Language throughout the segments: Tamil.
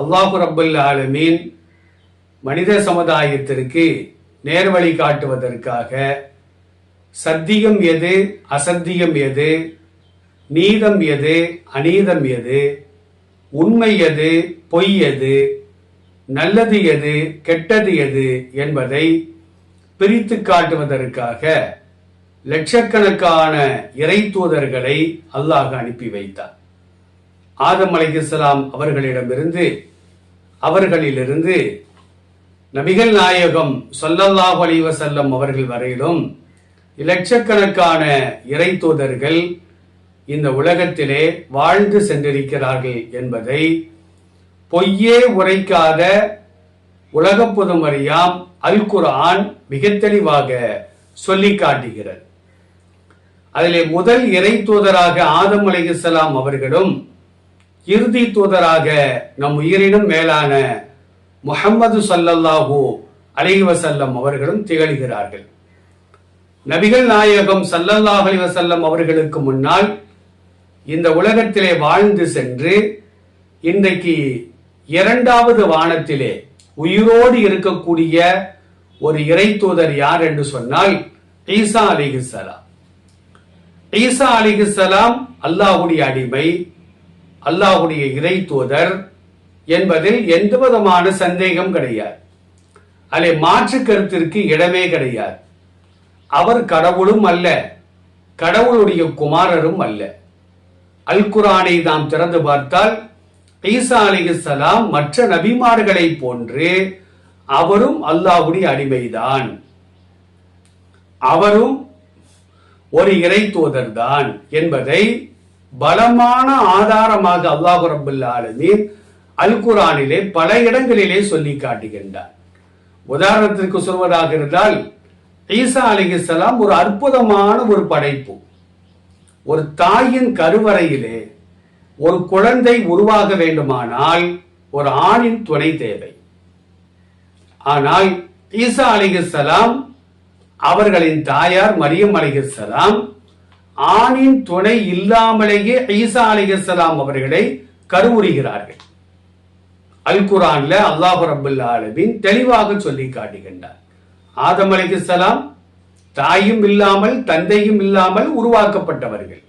அல்லாஹு ரப்பல் ஆலமீன் மனித சமுதாயத்திற்கு நேர்வழி காட்டுவதற்காக சத்தியம் எது அசத்தியம் எது நீதம் எது அநீதம் எது உண்மை எது பொய் எது நல்லது எது கெட்டது எது என்பதை பிரித்து காட்டுவதற்காக லட்சக்கணக்கான இறை தூதர்களை அல்லாஹ் அனுப்பி வைத்தார். ஆதம் அலைஹிஸ்ஸலாம் அவர்களிடமிருந்து அவர்களிலிருந்து நபிகள் நாயகம் சொல்லல்லாஹ் அலிவ செல்லம் அவர்கள் வரையிலும் இலட்சக்கணக்கான இறை தூதர்கள் இந்த உலகத்திலே வாழ்ந்து சென்றிருக்கிறார்கள் என்பதை பொய்யே உரைக்காத உலக அறியாம் அல் குர்ஆன் மிக தெளிவாக சொல்லி காட்டுகிறது. அதிலே முதல் இறை தூதராக ஆதம் அலைஹிஸ்ஸலாம் அவர்களும் இறுதி தூதராக நம் உயிரினும் மேலான முஹம்மது சல்லல்லாஹூ அலைஹி வஸல்லம் அவர்களும் திகழ்கிறார்கள். நபிகள் நாயகம் சல்லல்லாஹ் அலைஹி வஸல்லம் அவர்களுக்கு முன்னால் இந்த உலகத்திலே வாழ்ந்து சென்று இன்றைக்கு இரண்டாவது வானத்திலே உயிரோடு இருக்கக்கூடிய ஒரு இறை தூதர் யார் என்று சொன்னால் ஈசா அலிகுசலாம் ஈசா அலிகுசலாம் அல்லாஹுடைய அடிமை. அல்லாஹுடைய இறை தூதர் என்பதில் எந்த விதமான சந்தேகம் கிடையாது. அதிலே மாற்று கருத்திற்கு இடமே கிடையாது. அவர் கடவுளும் அல்ல கடவுளுடைய குமாரரும் அல்ல. அல் குரானை நாம் திறந்து பார்த்தால் ஈசா அலிகலாம் மற்ற நபிமார்களை போன்று அவரும் அல்லாஹுடைய அடிமைதான். அவரும் ஒரு இறை தூதர்தான் என்பதை பலமான ஆதாரமாக அல்லாஹு ரபுல் ஆலமீன் அல் குரானிலே பல இடங்களிலே சொல்லி காட்டுகின்றார். உதாரணத்திற்கு சொல்வதாக இருந்தால் ஈசா அலிகலாம் ஒரு அற்புதமான ஒரு படைப்பு. ஒரு தாயின் கருவறையிலே ஒரு குழந்தை உருவாக வேண்டுமானால் ஒரு ஆணின் துணை தேவை. ஆனால் ஈசா அலிகலாம் அவர்களின் தாயார் மரியம் அலிகலாம் ஆணின் துணை இல்லாமலேயே ஈசா அலிகலாம் அவர்களை கருவுறுகிறார்கள். அல் குரான்ல அல்லாஹு ரபுல் ஆலமின் தெளிவாக சொல்லி காட்டுகின்றார். ஆதம் அலிகலாம் தாயும் இல்லாமல் தந்தையும் இல்லாமல் உருவாக்கப்பட்டவர்கள்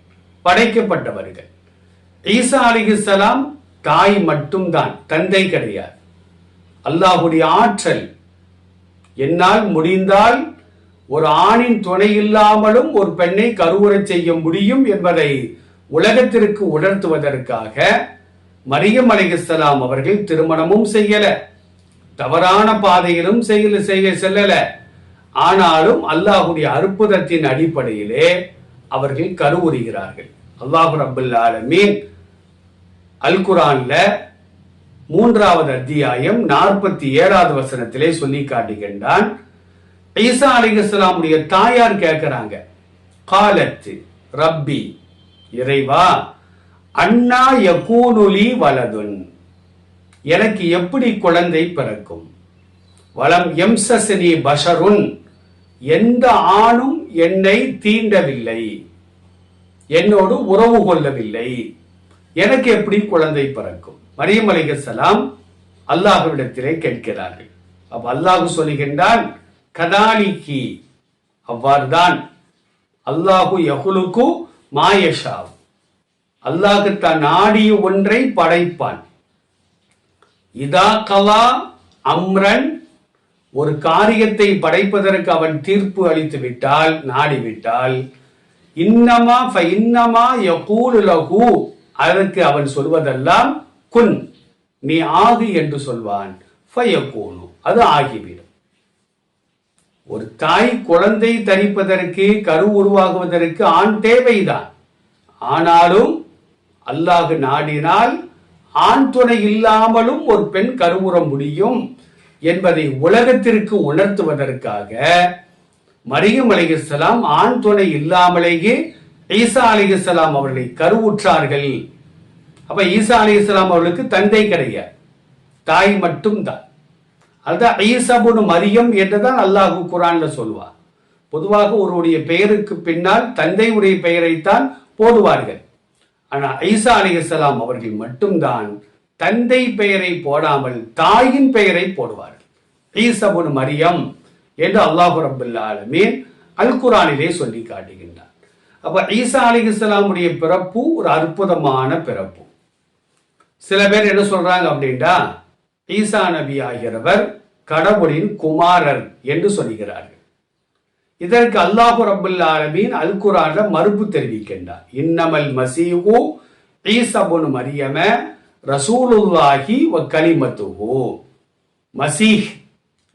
படைக்கப்பட்டவர்கள். ஈசா அலிகலாம் தாய் மட்டும்தான் தந்தை கிடையாது. அல்லாஹுடைய ஆற்றல் என்னால் முடிந்தால் ஒரு ஆணின் துணை இல்லாமலும் ஒரு பெண்ணை கருவுறச் செய்ய முடியும் என்பதை உலகத்திற்கு உணர்த்துவதற்காக மரியம் அலிகலாம் அவர்கள் திருமணமும் செய்யல. தவறான பாதையிலும் செய்ய செய்ய செல்லல. ஆனாலும் அல்லாஹுடைய அற்புதத்தின் அடிப்படையிலே அவர்கள் கருவுறுகிறார்கள். அல்லாஹு ரபுல் ஆலமீன். அல் குரான்ல மூன்றாவது அத்தியாயம் நாற்பத்தி ஏழாவது வசனத்திலே சொல்லி காட்டுகின்றான். ஈசா அலிகலாமுடைய தாயார் கேட்கிறாங்க காலத்து ரப்பி இறைவா அண்ணா யகூனுலி வலதுன். எனக்கு எப்படி குழந்தை பிறக்கும்? வளம் எம்சசனி பஷருன். எந்த ஆணும் என்னை தீண்டவில்லை. என்னோடு உறவு கொள்ளவில்லை. எனக்கு எப்படி குழந்தை பிறக்கும்? மரியம் அலிகசலாம் அல்லாஹுவிடத்திலே கேட்கிறார்கள். அப்ப அல்லாஹு சொல்லுகின்றான் கதாலிக்கு அவ்வாறுதான் அல்லாஹு யகுலுக்கு மாயஷாவ் அல்லாஹு தான் நாடிய ஒன்றை படைப்பான். இதா கலா அம்ரன் ஒரு காரியத்தை படைப்பதற்கு அவன் தீர்ப்பு அளித்து விட்டால் நாடிவிட்டால் இன்னமா இன்னமா யகூலு லகு அதற்கு அவன் சொல்வதெல்லாம் குன் நீ ஆகு என்று சொல்வான். ஃபயகூனு அது ஆகிவிடும். ஒரு தாய் குழந்தை தரிப்பதற்கு கரு உருவாகுவதற்கு ஆண் தேவைதான். ஆனாலும் அல்லாஹ் நாடினால் ஆண் துணை இல்லாமலும் ஒரு பெண் கருவுற முடியும் என்பதை உலகத்திற்கு உணர்த்துவதற்காக மரியம் அலிகலாம் ஆண் துணை இல்லாமலேயே ஈசா அலிகலாம் அவர்களை கருவுற்றார்கள் அப்ப ஈசா அலிகலாம் அவர்களுக்கு தந்தை கிடையாது. தாய் மட்டும்தான். அதுதான் ஈசபுனு மரியம் என்றுதான் அல்லாஹு குரான்ல சொல்வார் பொதுவாக ஒருவருடைய பெயருக்கு பின்னால் தந்தையுடைய பெயரைத்தான் போடுவார்கள். ஆனால் ஐசா அலிகலாம் அவர்கள் மட்டும்தான் தந்தை பெயரை போடாமல் தாயின் பெயரை போடுவார்கள். ஈசபுன் மரியம் என்று அல்லாஹு ரபுல்லாலுமே அல் குரானிலே சொல்லி காட்டுகின்றார். அப்ப ஈசா அலிகலாமுடைய பிறப்பு ஒரு அற்புதமான பிறப்பு. சில பேர் என்ன சொல்றாங்க அப்படின்டா ஈசா நபி ஆகிறவர் கடவுளின் குமாரர் என்று சொல்கிறார்கள். இதற்கு அல்லாஹு ரபுல் ஆலமீன் அல் மறுப்பு தெரிவிக்கின்றார். இன்னமல் மசீஹு ஈசபுன் மரியம ரசூலுல்லாஹி வ கலிமத்துஹு. மசீஹ்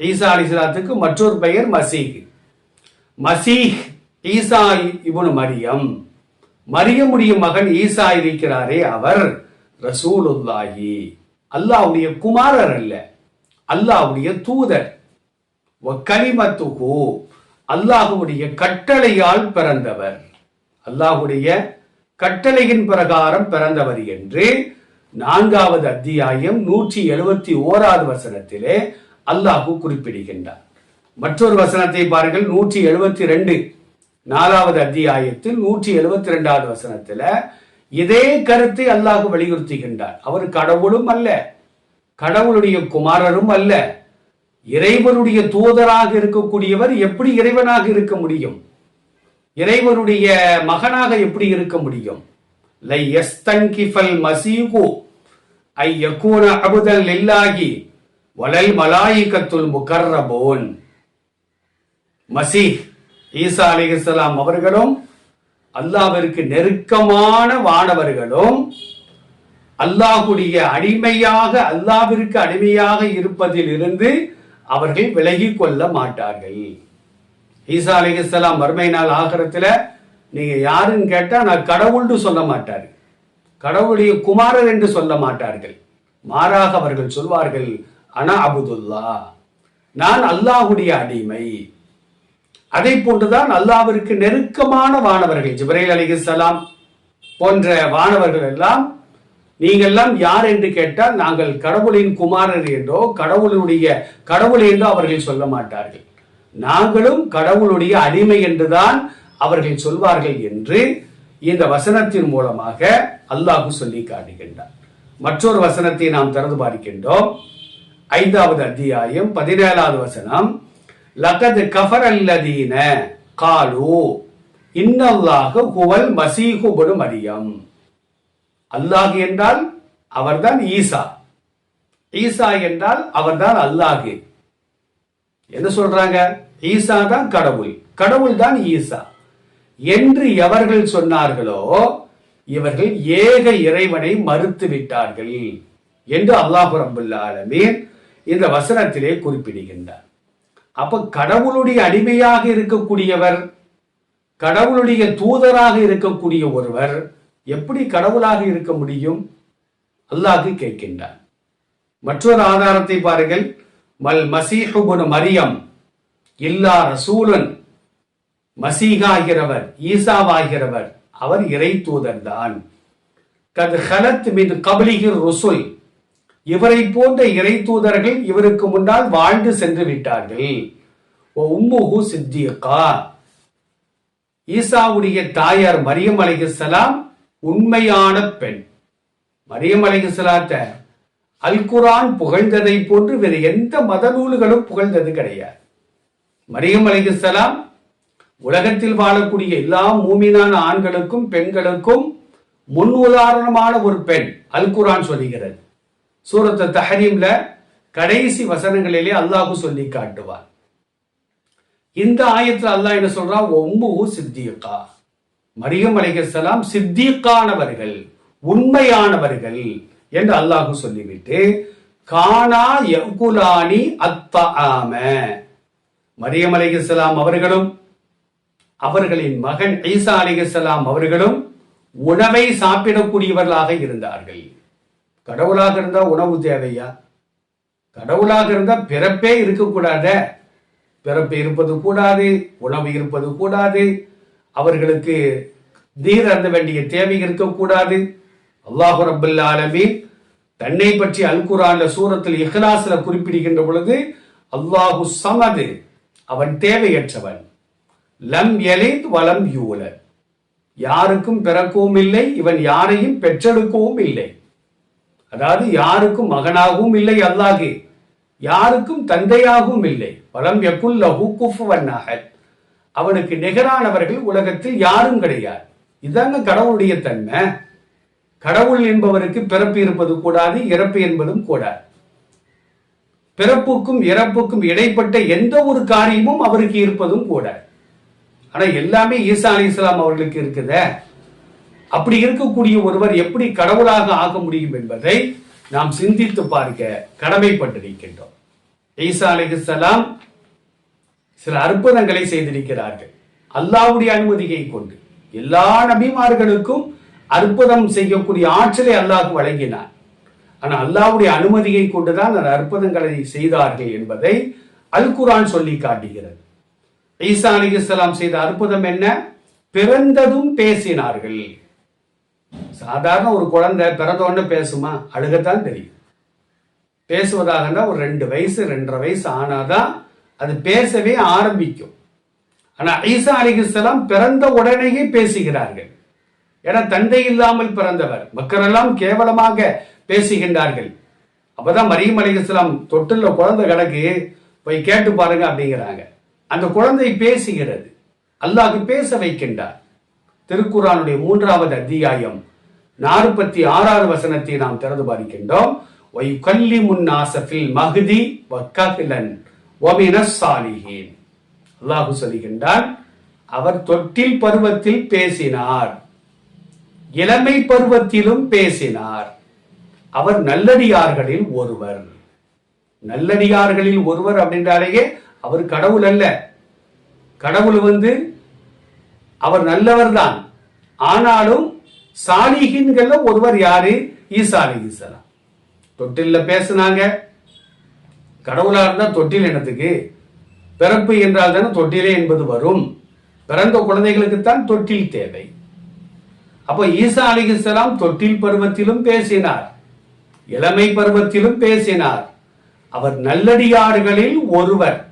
ஈசா அலிஸ்லாத்துக்கு மற்றொரு பெயர் மசீஹ். மசீஹ் ஈசா இபுன் மரியம். மரியமுடைய மகன் ஈசா இருக்கிறாரே அவர் ரசூலுல்லாஹி. அல்லாவுடைய குமாரர் அல்ல. அல்லாவுடைய தூதர். கலிமத்துகு அல்லாஹுடைய கட்டளையால் பிறந்தவர். அல்லாஹுடைய கட்டளையின் பிரகாரம் பிறந்தவர் என்று நான்காவது அத்தியாயம் நூற்றி எழுபத்தி ஓராவது வசனத்திலே அல்லாஹு குறிப்பிடுகின்றார். மற்றொரு வசனத்தை பாருங்கள் நூற்றி எழுபத்தி ரெண்டு. நாலாவது அத்தியாயத்தில் நூற்றி எழுபத்தி ரெண்டாவது வசனத்தில் இதே கருத்தை அல்லாஹ் வலியுறுத்துகின்றார். அவர் கடவுளும் அல்ல கடவுளுடைய குமாரரும் அல்ல இறைவனுடைய தூதராக இருக்கக்கூடியவர் எப்படி இறைவனாக இருக்க முடியும்? இறைவனுடைய மகனாக எப்படி இருக்க முடியும்? மசீகு ஐ யக்கூன அபுதல் லில்லாகி வலல் மலாயிகத்துல் முகர்ரபோன். மசீஹ் ஈசா அலிகலாம் அவர்களும் அல்லாவிற்கு நெருக்கமான வானவர்களும் அல்லாஹுடைய அடிமையாக அல்லாவிற்கு அடிமையாக இருப்பதில் இருந்து அவர்கள் விலகி கொள்ள மாட்டார்கள். ஈசா அலிகலாம் வறுமை நாள் ஆகிறத்துல நீங்க யாருன்னு கேட்டா நான் கடவுள்னு சொல்ல மாட்டார் கடவுளுடைய குமாரர் என்று சொல்ல மாட்டார்கள். மாறாக அவர்கள் சொல்வார்கள் அனா அபுதுல்லா நான் அல்லாஹுடைய அடிமை. அதை போன்றுதான் அல்லாவிற்கு நெருக்கமான வானவர்கள் ஜிப்ரைல் அலிகலாம் போன்ற வானவர்கள் எல்லாம் நீங்கள்லாம் யார் என்று கேட்டால் நாங்கள் கடவுளின் குமாரர் என்றோ கடவுளுடைய கடவுள் என்றோ அவர்கள் சொல்ல மாட்டார்கள். நாங்களும் கடவுளுடைய அடிமை என்றுதான் அவர்கள் சொல்வார்கள் என்று இந்த வசனத்தின் மூலமாக அல்லாஹு சொல்லி காட்டுகின்றார் மற்றொரு வசனத்தை நாம் திறந்து பார்க்கின்றோம். ஐந்தாவது அத்தியாயம் பதினேழாவது வசனம். லகது கஃபர் அல்லதீன காலு இன்னல்லாக குவல் மசீஹு மரியம். அல்லாஹ் என்றால் அவர்தான் ஈசா. ஈசா என்றால் அவர்தான் அல்லாஹு. என்ன சொல்றாங்க? ஈசா தான் கடவுள். கடவுள் தான் ஈசா. என்று எவர்கள் சொன்னார்களோ இவர்கள் ஏக இறைவனை மறுத்து விட்டார்கள் என்று அல்லாஹு ரபுல்லாலமீன் இந்த வசனத்திலே குறிப்பிடுகின்றார். அப்ப கடவுளுடைய அடிமையாக இருக்கக்கூடியவர் கடவுளுடைய தூதராக இருக்கக்கூடிய ஒருவர் எப்படி கடவுளாக இருக்க முடியும்? அல்லாஹு கேட்கின்றார். மற்றொரு ஆதாரத்தை பாருங்கள். மல் மசீஹுபுன் மரியம் இல்லா ரசூலன் மசீகாகிறவர் ஈசாவாகிறவர் அவர் இறை தூதர் தான் கது ஹலத் மின் கபலிகிர் ருசுல் இவரை போன்ற இறை தூதர்கள் இவருக்கு முன்னால் வாழ்ந்து சென்று விட்டார்கள். உம்முஹு சித்தியக்கா ஈசாவுடைய தாயார் மரியம் அலிகலாம் உண்மையான பெண். மரியம் அலிகலாத்த அல் குரான் புகழ்ந்ததை போன்று வேறு எந்த மத நூல்களும் புகழ்ந்தது கிடையாது. மரியம் அலிகலாம் உலகத்தில் வாழக்கூடிய எல்லா மூமினான ஆண்களுக்கும் பெண்களுக்கும் முன் உதாரணமான ஒரு பெண் அல் குரான் சொல்லுகிறது. சூரத்த தஹரீம்ல கடைசி வசனங்களிலே அல்லாஹு சொல்லி காட்டுவார். இந்த ஆயத்தில் அல்லாஹ் என்ன சொல்றான் ஒம்பு சித்தியக்கா மரியம் அலைகலாம் சித்திக்கானவர்கள் உண்மையானவர்கள் என்று அல்லாஹு சொல்லிவிட்டு கானா யகுலானி அத்த ஆம மரியம் அலைகலாம் அவர்களும் அவர்களின் மகன் ஈசா அலைகலாம் அவர்களும் உணவை சாப்பிடக்கூடியவர்களாக இருந்தார்கள். கடவுளாக இருந்தால் உணவு தேவையா? கடவுளாக இருந்தால் பிறப்பே இருக்கக்கூடாத. பிறப்பு இருப்பது கூடாது உணவு இருப்பது கூடாது. அவர்களுக்கு நீர் அந்த வேண்டிய தேவை இருக்கக்கூடாது. அல்லாஹு ரபுல்ல ஆலமீன் தன்னை பற்றி அல்குரான சூரத்தில் இஹ்லாஸ்ல குறிப்பிடுகின்ற பொழுது அல்லாஹு சமது அவன் தேவையற்றவன். லம் எலித் வலம் யூலன் யாருக்கும் பிறக்கவும் இல்லை இவன் யாரையும் பெற்றெடுக்கவும் இல்லை. அதாவது யாருக்கும் மகனாகவும் இல்லை அல்லாஹே. யாருக்கும் தந்தையாகவும் இல்லை. வலம் எக்குல்ல ஹுக்குஃபுவன் அவனுக்கு நிகரானவர்கள் உலகத்தில் யாரும் கிடையாது. இதாங்க கடவுளுடைய தன்மை. கடவுள் என்பவருக்கு பிறப்பு இருப்பது கூடாது இறப்பு என்பதும் கூடாது. பிறப்புக்கும் இறப்புக்கும் இடைப்பட்ட எந்த ஒரு காரியமும் அவருக்கு இருப்பதும் கூடாது. ஆனா எல்லாமே ஈசா அலி இஸ்லாம் அவர்களுக்கு இருக்குதே. அப்படி இருக்கக்கூடிய ஒருவர் எப்படி கடவுளாக ஆக முடியும் என்பதை நாம் சிந்தித்து பார்க்க கடமைப்பட்டிருக்கின்றோம் ஈசா அலி சில அற்புதங்களை செய்திருக்கிறார்கள். அல்லாவுடைய அனுமதியை கொண்டு எல்லா நபிமார்களுக்கும் அற்புதம் செய்யக்கூடிய ஆற்றலை அல்லாஹ் வழங்கினார் ஆனால் அல்லாவுடைய அனுமதியை கொண்டுதான் அந்த அற்புதங்களை செய்தார்கள் என்பதை அல் குரான் சொல்லி காட்டுகிறது. ஈசா அலிகுசலாம் செய்த அற்புதம் என்ன? பிறந்ததும் பேசினார்கள். சாதாரண ஒரு குழந்தை பிறந்தோன்னு பேசுமா? அழுகத்தான் தெரியும். பேசுவதாக ஒரு ரெண்டு வயசு ரெண்டரை வயசு ஆனாதான் அது பேசவே ஆரம்பிக்கும். ஆனா ஈசா அலிகுசலாம் பிறந்த உடனேயே பேசுகிறார்கள். ஏன்னா தந்தை இல்லாமல் பிறந்தவர். மக்களெல்லாம் கேவலமாக பேசுகின்றார்கள். அப்பதான் மரியம் அலிகுசலாம் தொட்டில் குழந்தை கிடக்கு போய் கேட்டு பாருங்க அப்படிங்கிறாங்க. அந்த குழந்தை பேசுகிறது. அல்லாஹ் பேச வைக்கின்றார். திருக்குறானுடைய மூன்றாவது அத்தியாயம் நாற்பத்தி ஆறாவது வசனத்தை நாம் திறந்து பாதிக்கின்றோம் ஒய் கல்லி முன்னாசபில் மகுதி வக்ககிலன் ஒமினசாலிஹீன் அல்லாஹு சொல்கின்றான் அவர் தொட்டில் பருவத்தில் பேசினார் இளமை பருவத்திலும் பேசினார். அவர் நல்லடியார்களில் ஒருவர். நல்லடியார்களில் ஒருவர் அப்படின்றாலேயே அவர் கடவுள் அல்ல. கடவுள் வந்து அவர் நல்லவர் தான் ஆனாலும் சாலிகின்கள்ல ஒருவர் யாரு? ஈசா அலி இஸ்லாம் பேசினாங்க பேசுனாங்க. கடவுளா இருந்தா தொட்டில் என்னத்துக்கு? பிறப்பு என்றால் தானே தொட்டிலே என்பது வரும். பிறந்த குழந்தைகளுக்குத்தான் தொட்டில் தேவை. அப்போ ஈசா அலிகலாம் தொட்டில் பருவத்திலும் பேசினார். இளமை பருவத்திலும் பேசினார். அவர் நல்லடியார்களில் ஒருவர்.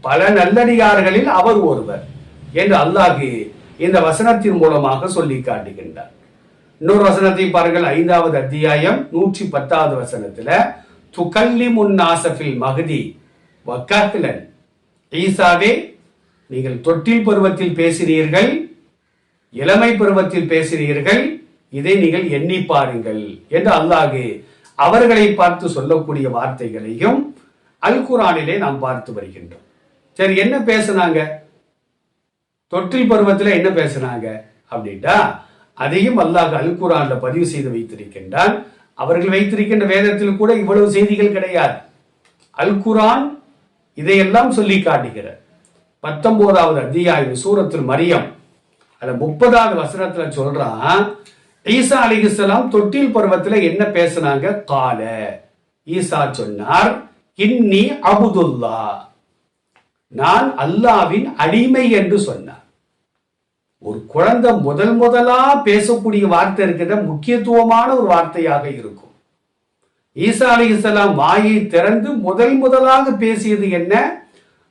பல நல்லடியார்களில் அவர் ஒருவர். என்று அல்லாஹு இந்த வசனத்தின் மூலமாக சொல்லி காட்டுகின்றார். இன்னொரு வசனத்தை பாருங்கள் ஐந்தாவது அத்தியாயம் நூற்றி பத்தாவது வசனத்துல துகல்லி முன்னாசபில் மகதி வக்காத்திலன். ஈசாவே நீங்கள் தொட்டில் பருவத்தில் பேசினீர்கள் இளமை பருவத்தில் பேசினீர்கள் இதை நீங்கள் எண்ணி பாருங்கள் என்று அல்லாஹு அவர்களை பார்த்து சொல்லக்கூடிய வார்த்தைகளையும் அல் குரானிலே நாம் பார்த்து வருகின்றோம். சரி என்ன பேசுனாங்க? தொட்டில் பருவத்தில் என்ன பேசுனாங்க அப்படின்ட்டா அதையும் அல்லாஹ் அல்குரான்ல பதிவு செய்து வைத்திருக்கின்றான். அவர்கள் வைத்திருக்கின்ற வேதத்தில் கூட இவ்வளவு செய்திகள் கிடையாது. அல்குரான் இதையெல்லாம் சொல்லி காட்டுகிறார். பத்தொன்பதாவது அத்தியாயம் சூரத்தில் மரியம். அந்த முப்பதாவது வசனத்துல சொல்றான் ஈசா அலிகுசலாம் தொட்டில் பருவத்தில் என்ன பேசினாங்க? கால. ஈசா சொன்னார் இன்னி அபுதுல்லா. நான் அல்லாவின் அடிமை என்று சொன்னார். ஒரு குழந்தை முதல் முதலா பேசக்கூடிய வார்த்தை இருக்கிற முக்கியத்துவமான ஒரு வார்த்தையாக இருக்கும். ஈசா அலி இஸ்லாம் வாயை திறந்து முதல் முதலாக பேசியது என்ன?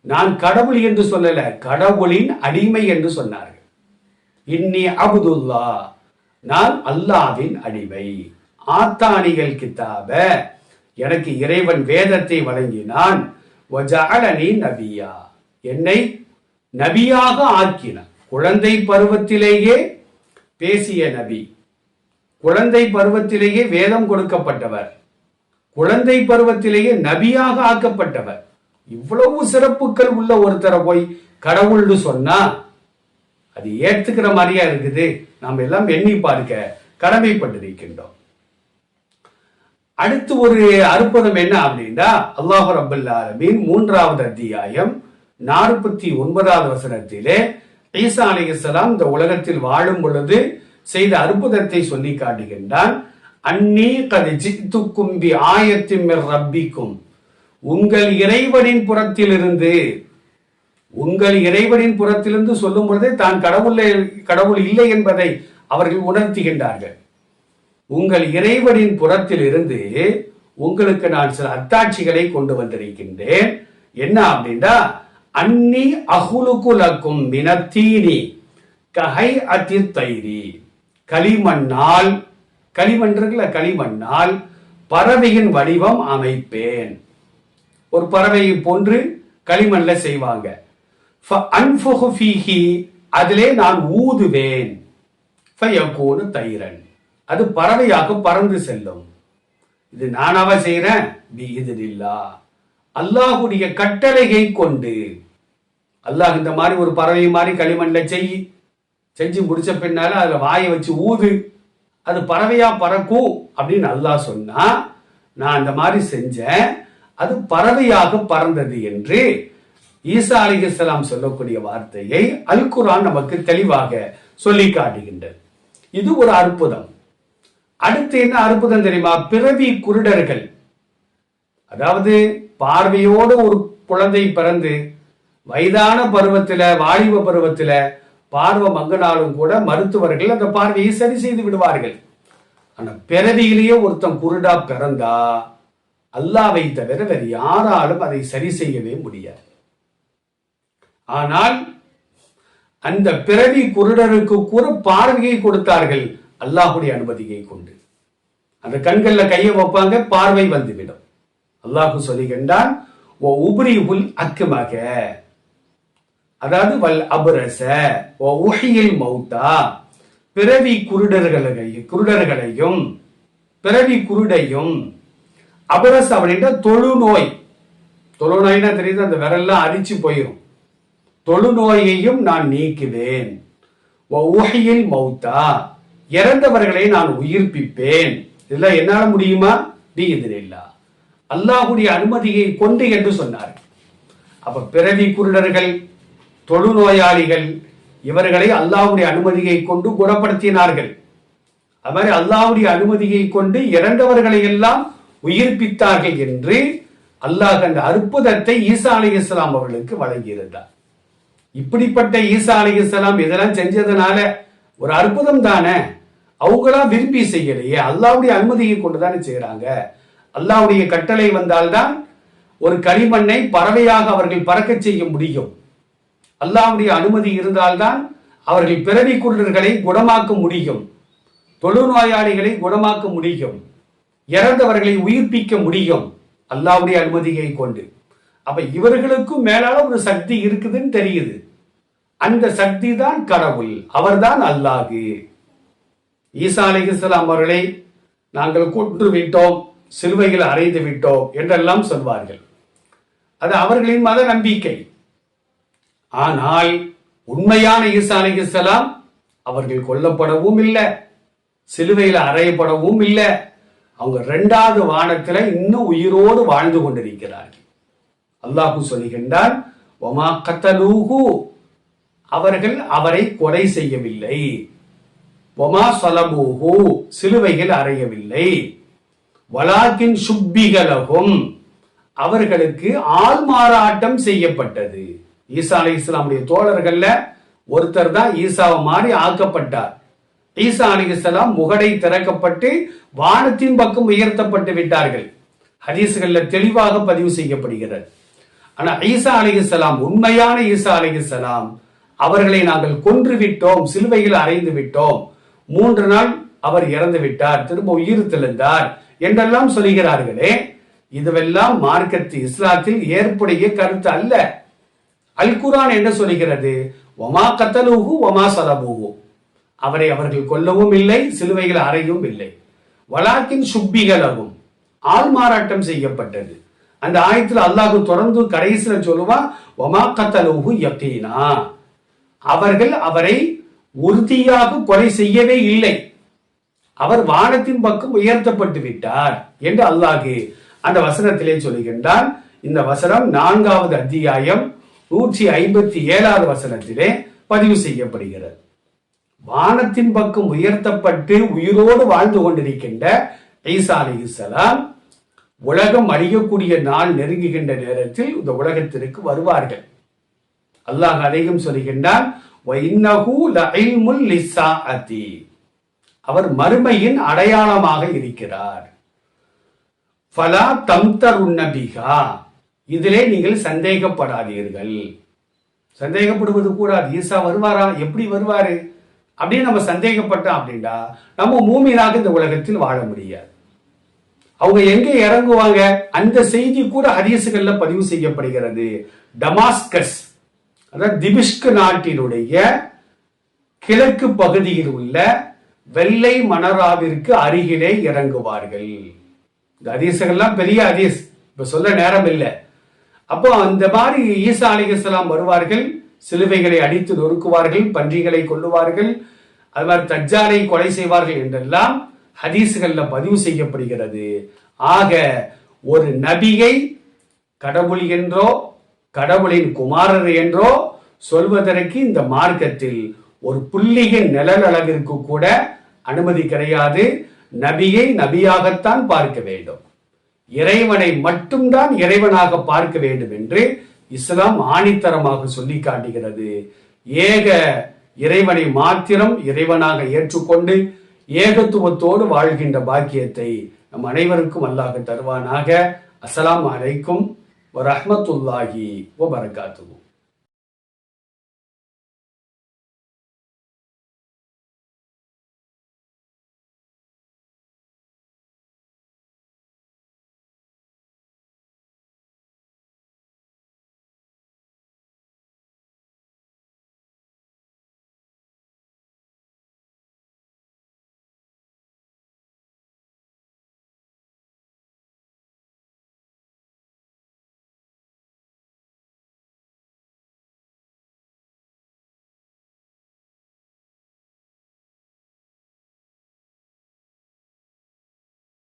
நான் கடவுள் என்று சொல்லல கடவுளின் அடிமை என்று சொன்னார்கள். இன்னி அபுதுல்லா நான் அல்லாவின் அடிமை. ஆத்தானிகள் கித்தாப எனக்கு இறைவன் வேதத்தை வழங்கினான். நபியா. என்னை நபியாக ஆக்கினான் குழந்தை பருவத்திலேயே பேசிய நபி. குழந்தை பருவத்திலேயே வேதம் கொடுக்கப்பட்டவர். குழந்தை பருவத்திலேயே நபியாக ஆக்கப்பட்டவர். இவ்வளவு சிறப்புகள் உள்ள ஒருத்தரை போய் கடவுள்னு சொன்னா அது ஏற்றுக்கிற மாதிரியா இருக்குது? நாம் எல்லாம் எண்ணி பார்க்க கடமைப்பட்டிருக்கின்றோம். அடுத்து ஒரு அற்புதம் என்ன அப்படின்னா அல்லாஹு ரபுல்லாலமின் மூன்றாவது அத்தியாயம் நாற்பத்தி ஒன்பதாவது வசனத்திலே ஈசா அலிகலாம் இந்த உலகத்தில் வாழும் பொழுது செய்த அற்புதத்தை சொல்லி காட்டுகின்றான். அந்நீ கது ஜித்துக்கும் பி ஆயத்தின் ரப்பிக்கும். உங்கள் இறைவனின் புறத்திலிருந்து உங்கள் இறைவனின் புறத்திலிருந்து சொல்லும் பொழுதே தான் கடவுள் கடவுள் இல்லை என்பதை அவர்கள் உணர்த்துகின்றார்கள். உங்கள் இறைவனின் புறத்தில் இருந்து உங்களுக்கு நான் சில அத்தாட்சிகளை கொண்டு வந்திருக்கின்றேன். என்ன அப்படின்னா அன்னி அகுலுகுலக்கும் மினத்தீனி கஹை அத்தி தைரி. களிமண்ணால் களிமண் இருக்குல்ல களிமண்ணால் பறவையின் வடிவம் அமைப்பேன். ஒரு பறவையை போன்று களிமண்ல செய்வாங்க. அதிலே நான் ஊதுவேன். ஃபயகூனு தைரன். அது பறவையாக பறந்து செல்லும். இது நானாவா செய்யறேன் இல்லா அல்லாஹுடைய கட்டளையை கொண்டு. அல்லாஹ் இந்த மாதிரி ஒரு பறவை மாதிரி களிமண்ல செய். செஞ்சு முடிச்ச பின்னால அதுல வாயை வச்சு ஊது. அது பறவையா பறக்கும் அப்படின்னு அல்லாஹ் சொன்னா நான் அந்த மாதிரி செஞ்சேன். அது பறவையாக பறந்தது என்று ஈசா அலிகலாம் சொல்லக்கூடிய வார்த்தையை அல் குரான் நமக்கு தெளிவாக சொல்லி காட்டுகின்றது. இது ஒரு அற்புதம். அடுத்து என்ன அற்புதம் தெரியுமா? பிறவி குருடர்கள். அதாவது பார்வையோடு ஒரு குழந்தை பிறந்து வயதான பருவத்துல வாலிப பருவத்துல பார்வை மங்கனாலும் கூட மருத்துவர்கள் அந்த பார்வையை சரி செய்து விடுவார்கள். ஆனா பிறவியிலேயே ஒருத்தன் குருடா பிறந்தா அல்லாவை தவிர வேறு யாராலும் அதை சரி செய்யவே முடியாது. ஆனால் அந்த பிறவி குருடருக்கு கூட பார்வையை கொடுத்தார்கள். அல்லாஹுடைய அனுமதியை கொண்டு. அந்த கண்களில் கையை வைப்பாங்க பார்வை வந்துவிடும். அல்லாஹு சொல்லுகின்றான் ஓ உல் அக்குமக அதாவது வல் அபுரச. ஓ உஹியில் மௌத்தா. பிறவி குருடர்களையும் குருடர்களையும் பிறவி குருடையும் அபரஸ் அப்படின்ற தொழுநோய் தொழுநோய்னா தெரியுது அந்த விரல்லாம் அரிச்சு போயிடும் தொழுநோயையும் நான் நீக்குவேன். உஹியில் மௌத்தா. இறந்தவர்களை நான் உயிர்ப்பிப்பேன். இதெல்லாம் என்னால முடியுமா? நீ இல்லா அல்லாஹுடைய அனுமதியை கொண்டு என்று சொன்னார். அப்ப பிறவி குருடர்கள் தொழுநோயாளிகள் இவர்களை அல்லாஹுடைய அனுமதியை கொண்டு குணப்படுத்தினார்கள். அது மாதிரி அல்லாஹுடைய அனுமதியை கொண்டு இறந்தவர்களை எல்லாம் உயிர்ப்பித்தார்கள் என்று அல்லாஹ் அந்த அற்புதத்தை ஈசா அலி இஸ்லாம் அவர்களுக்கு வழங்கியிருந்தார். இப்படிப்பட்ட ஈசா அலி இஸ்லாம் இதெல்லாம் செஞ்சதுனால ஒரு அற்புதம் தானே? அவங்களா விரும்பி செய்யலையே. அல்லாவுடைய அனுமதியை கொண்டு தானே செய்யறாங்க அல்லாவுடைய கட்டளை வந்தால்தான் ஒரு களிமண்ணை பறவையாக அவர்கள் பறக்க செய்ய முடியும். அல்லாவுடைய அனுமதி இருந்தால்தான் அவர்கள் பிறவி குருடர்களை குணமாக்க முடியும். தொழுநோயாளிகளை குணமாக்க முடியும். இறந்தவர்களை உயிர்ப்பிக்க முடியும். அல்லாவுடைய அனுமதியை கொண்டு. அப்ப இவர்களுக்கும் மேலால ஒரு சக்தி இருக்குதுன்னு தெரியுது. அந்த சக்தி தான் கடவுள் அவர்தான் அல்லாஹு. ஈசா அலிஹிஸ்லாம் அவர்களை நாங்கள் கொன்று விட்டோம் சிலுவையில் அறைந்து விட்டோம் என்றெல்லாம் சொல்வார்கள். அது அவர்களின் மத நம்பிக்கை. ஆனால் உண்மையான ஈசா அலிஹிஸ்லாம் அவர்கள் கொல்லப்படவும் இல்லை சிலுவையில் அறையப்படவும் இல்லை. அவங்க ரெண்டாவது வானத்தில் இன்னும் உயிரோடு வாழ்ந்து கொண்டிருக்கிறார்கள். அல்லாஹு சொல்லுகின்றான் ஒமா கத்தலூகு அவர்கள் அவரை கொலை செய்யவில்லை. ஒமா சலபூஹு சிலுவைகள் அறையவில்லை. வலாக்கின் சுப்பிகளகும் அவர்களுக்கு ஆள்மாறாட்டம் செய்யப்பட்டது. ஈசா அலி இஸ்லாமுடைய தோழர்கள்ல ஒருத்தர் தான் ஈசாவை மாறி ஆக்கப்பட்டார். ஈசா அலி இஸ்லாம் முகடை திறக்கப்பட்டு வானத்தின் பக்கம் உயர்த்தப்பட்டு விட்டார்கள். ஹதீஸ்கள்ல தெளிவாக பதிவு செய்யப்படுகிறது. ஆனா ஈசா அலி இஸ்லாம் உண்மையான ஈசா அலி இஸ்லாம் அவர்களை நாங்கள் கொன்று விட்டோம் சிலுவையில் அறைந்து விட்டோம். மூன்று நாள் அவர் இறந்து விட்டார் திரும்ப உயிர் தெளிந்தார் என்றெல்லாம் சொல்கிறார்களே இதுவெல்லாம் மார்க்கத்து இஸ்லாத்தில் ஏற்புடைய கருத்து அல்ல. அல் குரான் என்ன சொல்கிறது ஒமா கத்தலூகு ஒமா சலபூகு அவரை அவர்கள் கொல்லவும் இல்லை சிலுவைகள் அறையும் இல்லை. வலாக்கின் சுப்பிகளவும் ஆள் மாறாட்டம் செய்யப்பட்டது. அந்த ஆயத்தில் அல்லாஹு தொடர்ந்து கடைசியில் சொல்லுவான் ஒமா கத்தலூகு யக்கீனா அவர்கள் அவரை உறுதியாக கொலை செய்யவே இல்லை. அவர் வானத்தின் பக்கம் உயர்த்தப்பட்டு விட்டார் என்று அல்லாஹு அந்த வசனத்திலே சொல்லுகின்றான் இந்த வசனம் நான்காவது அத்தியாயம் நூற்றி ஐம்பத்தி ஏழாவது வசனத்திலே பதிவு செய்யப்படுகிறது. வானத்தின் பக்கம் உயர்த்தப்பட்டு உயிரோடு வாழ்ந்து கொண்டிருக்கின்ற ஈசா அலிசலாம் உலகம் அழியக்கூடிய நாள் நெருங்குகின்ற நேரத்தில் இந்த உலகத்திற்கு வருவார்கள். அல்லாஹ் அதையும் சொல்கின்றான் அவர் மறுமையின் அடையாளமாக இருக்கிறார். ஃபலா தம்தர் உன்னபிகா இதிலே நீங்கள் சந்தேகப்படாதீர்கள். சந்தேகப்படுவது கூடாது. ஈசா வருவாரா? எப்படி வருவாரு? அப்படின்னு நம்ம சந்தேகப்பட்டோம் அப்படின்னா நம்ம மூமியாக இந்த உலகத்தில் வாழ முடியாது. அவங்க எங்க இறங்குவாங்க? அந்த செய்தி கூட ஹதீசுகள்ல பதிவு செய்யப்படுகிறது. டமாஸ்கஸ். அதாவது திபிஷ்கு நாட்டினுடைய கிழக்கு பகுதியில் உள்ள வெள்ளை மணராவிற்கு அருகிலே இறங்குவார்கள். இந்த அதிசங்கள்லாம் பெரிய ஹதீஸ். இப்ப சொல்ல நேரம் இல்லை. அப்போ அந்த மாதிரி ஈசா அலிகலாம் வருவார்கள் சிலுவைகளை அடித்து நொறுக்குவார்கள் பன்றிகளை கொள்ளுவார்கள் அது மாதிரி தஜ்ஜாலை கொலை செய்வார்கள் என்றெல்லாம் ஹதீஸுகளில் பதிவு செய்யப்படுகிறது. ஆக ஒரு நபியை கடவுள் என்றோ கடவுளின் குமாரர் என்றோ சொல்வதற்கு இந்த மார்க்கத்தில் ஒரு புள்ளியின் நிழல் அளவிற்கு கூட அனுமதி கிடையாது. நபியை நபியாகத்தான் பார்க்க வேண்டும். இறைவனை மட்டும்தான் இறைவனாக பார்க்க வேண்டும் என்று இஸ்லாம் ஆணித்தரமாக சொல்லி காட்டுகிறது. ஏக இறைவனை மாத்திரம் இறைவனாக ஏற்றுக்கொண்டு ஏகத்துவத்தோடு வாழ்கின்ற பாக்கியத்தை நம் அனைவருக்கும் அல்லாஹ் தருவானாக. அஸ்லாம் அலைக்கும் வரஹ்மத்துல்லாஹி வபரகாத்துஹு.